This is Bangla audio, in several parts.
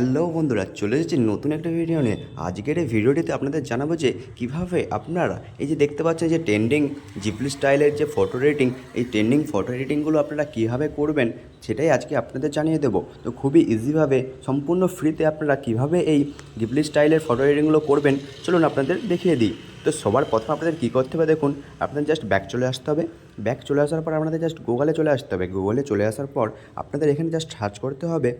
হ্যালো বন্ধুরা, চলে এসেছি নতুন একটা ভিডিও নিয়ে। আজকের এই ভিডিওটিতে আপনাদের জানাব যে, কীভাবে আপনারা এই যে দেখতে পাচ্ছেন যে ট্রেন্ডিং জিপলি স্টাইলের যে ফটো এডিটিং এই ট্রেন্ডিং ফটো এডিটিংগুলো আপনারা কীভাবে করবেন, সেটাই আজকে আপনাদের জানিয়ে দেবো। তো খুবই ইজিভাবে সম্পূর্ণ ফ্রিতে আপনারা কীভাবে এই জিপলি স্টাইলের ফটো এডিটিংগুলো করবেন, চলুন আপনাদের দেখিয়ে দিই। তো সবার প্রথমে আপনাদের কী করতে হবে দেখুন, আপনাদের জাস্ট ব্যাক চলে আসতে হবে। ব্যাক চলে আসার পর আপনাদের জাস্ট গুগলে চলে আসতে হবে। গুগলে চলে আসার পর আপনাদের এখানে জাস্ট সার্চ করতে হবে।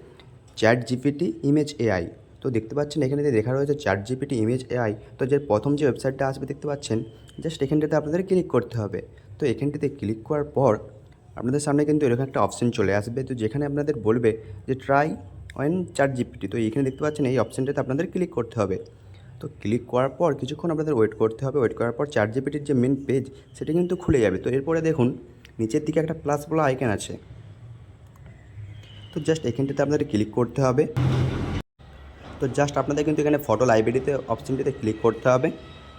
Chat GPT image AI. তো দেখতে পাচ্ছেন এখানে লেখা রয়েছে চ্যাট জিপিটি ইমেজ এআই, তো যে প্রথম যে ওয়েবসাইটটা আসবে দেখতে পাচ্ছেন জাস্ট এখানটাতে আপনাদের ক্লিক করতে হবে। তো এখানটাতে ক্লিক করার পর আপনাদের সামনে কিন্তু এরকম একটা অপশন চলে আসবে। তো যেখানে আপনাদের বলবে যে ট্রাই অন চ্যাট জিপিটি তো এখানে দেখতে পাচ্ছেন এই অপশানটাতে আপনাদের ক্লিক করতে হবে। তো ক্লিক করার পর কিছুক্ষণ আপনাদের ওয়েট করতে হবে। ওয়েট করার পর চ্যাট জিপিটির যে মেন পেজ সেটা কিন্তু খুলে যাবে। তো এরপরে দেখুন, নিচের দিকে একটা প্লাস বলা আইকন আছে। তো জাস্ট এখানটাতে আপনাদের ক্লিক করতে হবে। তো জাস্ট আপনাদের কিন্তু এখানে ফটো লাইব্রেরিতে অপশনটিতে ক্লিক করতে হবে।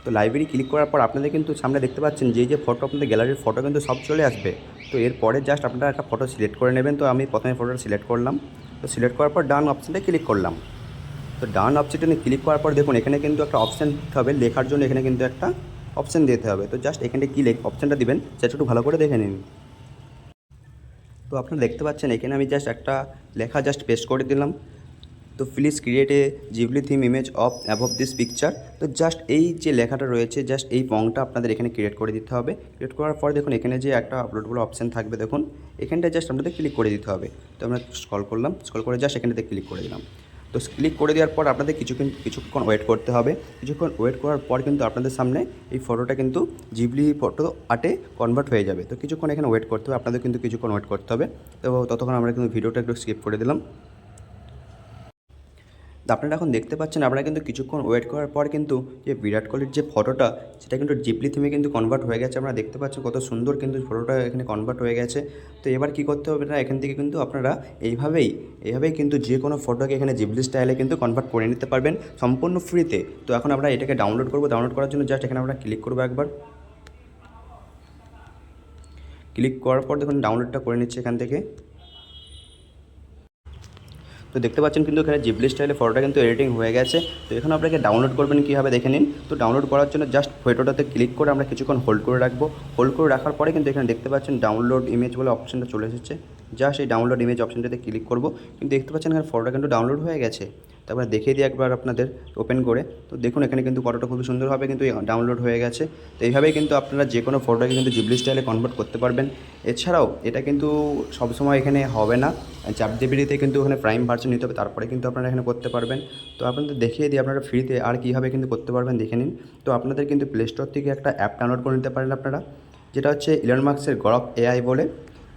তো লাইব্রেরি ক্লিক করার পর আপনাদের কিন্তু সামনে দেখতে পাচ্ছেন যে যে ফটো আপনাদের গ্যালারির ফটো কিন্তু সব চলে আসবে। তো এরপরে জাস্ট আপনারা একটা ফটো সিলেক্ট করে নেবেন। তো আমি প্রথমে ফটোটা সিলেক্ট করলাম। তো সিলেক্ট করার পর ডান অপশানটা ক্লিক করলাম। তো ডান অপশানটা ক্লিক করার পর দেখুন, এখানে কিন্তু একটা অপশান দিতে হবে। লেখার জন্য এখানে কিন্তু একটা অপশান দিতে হবে। তো জাস্ট এখানে কী লেখ অপশানটা দিবেন। সেটা একটু ভালো করে দেখে নিন। তো আপনারা দেখতে পাচ্ছেন, এখানে আমি জাস্ট একটা লেখা জাস্ট পেস্ট করে দিলাম। তো please create a Ghibli theme image of of this picture তো জাস্ট এই যে লেখাটা রয়েছে জাস্ট এই পংটা আপনাদের এখানে ক্রিয়েট করে দিতে হবে। ক্রিয়েট করার পর দেখুন, এখানে যে একটা আপলোড বলে অপশান থাকবে দেখুন এখানটা জাস্ট আপনাদের ক্লিক করে দিতে হবে। তো আমরা স্কল করলাম স্কল করে জাস্ট এখানটাতে ক্লিক করে দিলাম। তো ক্লিক করে দেওয়ার পর আপনাদের কিছুক্ষণ কিছুক্ষণ ওয়েট করতে হবে। কিছুক্ষণ ওয়েট করার পর কিন্তু আপনাদের সামনে এই ফটোটা কিন্তু জিবলি ফটো আটে কনভার্ট হয়ে যাবে। তো কিছুক্ষণ এখানে ওয়েট করতে হবে, আপনাদের কিন্তু কিছুক্ষণ ওয়েট করতে হবে। তো ততক্ষণ আমরা কিন্তু ভিডিওটা একটু স্কিপ করে দিলাম। আপনারা এখন দেখতে পাচ্ছেন, আপনারা কিন্তু কিছুক্ষণ ওয়েট করার পর কিন্তু যে বিরাট কোহলির যে ফটোটা সেটা কিন্তু জিপলি থিমে কিন্তু কনভার্ট হয়ে গেছে। আমরা দেখতে পাচ্ছেন কত সুন্দর কিন্তু ফটোটা এখানে কনভার্ট হয়ে গেছে। তো এবার কি করতে হবে না, এখান থেকে কিন্তু আপনারা এইভাবেই এইভাবেই কিন্তু যে কোনো ফটোকে এখানে জিবলি স্টাইলে কিন্তু কনভার্ট করে নিতে পারবেন সম্পূর্ণ ফ্রিতে তো এখন আমরা এটাকে ডাউনলোড করব। ডাউনলোড করার জন্য জাস্ট এখানে আমরা ক্লিক করব একবার। ক্লিক করার পর দেখুন ডাউনলোডটা করে নিচ্ছে এখান থেকে। তো দেখতে পাচ্ছেন কিন্তু এখানে জিবলি স্টাইলে ফটোটা কিন্তু এডিটিং হয়ে গেছে। তো এখন আপনাকে ডাউনলোড করবেন কীভাবে দেখে নিন। তো ডাউনলোড করার জন্য জাস্ট ফটোটাতে ক্লিক করে আমরা কিছুক্ষণ হোল্ড করে রাখব। হোল্ড করে রাখার পরে কিন্তু এখানে দেখতে পাচ্ছেন ডাউনলোড ইমেজ বলে অপশানটা চলে এসেছে। জাস্ট এই ডাউনলোড ইমেজ অপশানটাতে ক্লিক করব। কিন্তু দেখতে পাচ্ছেন এখানে ফটোটা কিন্তু ডাউনলোড হয়ে গেছে। তারপরে দেখিয়ে দিই একবার আপনাদের ওপেন করে। তো দেখুন, এখানে কিন্তু ফটোটা খুবই সুন্দরভাবে কিন্তু ডাউনলোড হয়ে গেছে। তো এইভাবেই কিন্তু আপনারা যে কোনো ফটোকে কিন্তু জিবলি স্টাইলে কনভার্ট করতে পারবেন। এছাড়াও এটা কিন্তু সবসময় এখানে হবে না। চার জিবিতে কিন্তু ওখানে প্রাইম ভার্সন নিতে হবে, তারপরে কিন্তু আপনারা এখানে করতে পারবেন। তো আপনাদের দেখিয়ে দিই, আপনারা ফ্রিতে আর কীভাবে কিন্তু করতে পারবেন দেখে নিন। তো আপনাদের কিন্তু প্লে স্টোর থেকে একটা অ্যাপ ডাউনলোড করে নিতে পারেন আপনারা, যেটা হচ্ছে ইলন মার্কসের গরক এআই বলে।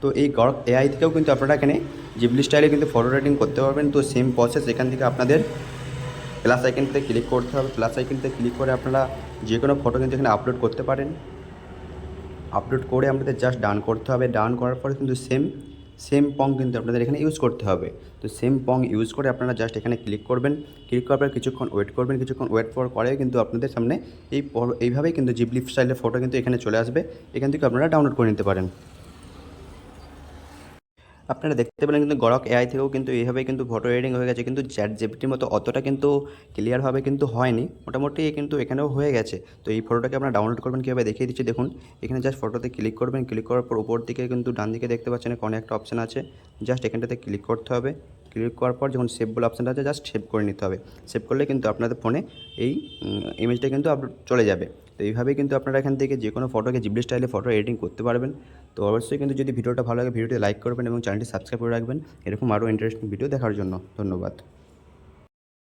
তো এই গরক এআই থেকেও কিন্তু আপনারা এখানে জিবলি স্টাইলে কিন্তু ফটো রেটিং করতে পারবেন। তো সেম প্রসেস এখান থেকে আপনাদের প্লাস আইকনতে ক্লিক করতে হবে। প্লাস আইকনতে ক্লিক করে আপনারা যে কোনো ফটো কিন্তু এখানে আপলোড করতে পারেন। আপলোড করে আমাদের জাস্ট ডান করতে হবে। ডান করার পরে কিন্তু সেম সেম পং কিন্তু আপনাদের এখানে ইউজ করতে হবে। তো সেম পং ইউজ করে আপনারা জাস্ট এখানে ক্লিক করবেন। ক্লিক করার পর কিছুক্ষণ ওয়েট করবেন। কিছুক্ষণ ওয়েট পর করে কিন্তু আপনাদের সামনে এই এইভাবেই কিন্তু জিবলি স্টাইলের ফটো কিন্তু এখানে চলে আসবে। এখান থেকে আপনারা ডাউনলোড করে নিতে পারেন। আপনারা দেখতে পেলেন কিন্তু গড়ক এআই থেকেও কিন্তু এইভাবে কিন্তু ফটো এডিটিং হয়ে গেছে, কিন্তু চ্যাট জিপিটির মতো অতটা কিন্তু ক্লিয়ারভাবে কিন্তু হয়নি। মোটামুটি কিন্তু এখানেও হয়ে গেছে। তো এই ফটোটাকে আপনারা ডাউনলোড করবেন, কীভাবে দেখিয়ে দিচ্ছি দেখুন। এখানে জাস্ট ফটোতে ক্লিক করবেন ক্লিক করার পর উপর দিকে কিন্তু ডান দিকে দেখতে পাচ্ছেন কোনো একটা অপশান আছে। জাস্ট এখানটাতে ক্লিক করতে হবে। ক্লিক করার পর যখন সেভ বলে অপশানটা আছে জাস্ট সেভ করে নিতে হবে। সেভ করলে কিন্তু আপনাদের ফোনে এই ইমেজটা কিন্তু চলে যাবে। তো এইভাবেই কিন্তু আপনারা এখান থেকে যে কোনো ফটোকে জিবলি স্টাইলে ফটো এডিটিং করতে পারবেন। তো অবশ্যই কিন্তু যদি ভিডিওটা ভালো লাগে, ভিডিওটি লাইক করবেন এবং চ্যানেলটি সাবস্ক্রাইব করে রাখবেন। এরকম আরও ইন্টারেস্টিং ভিডিও দেখার জন্য ধন্যবাদ।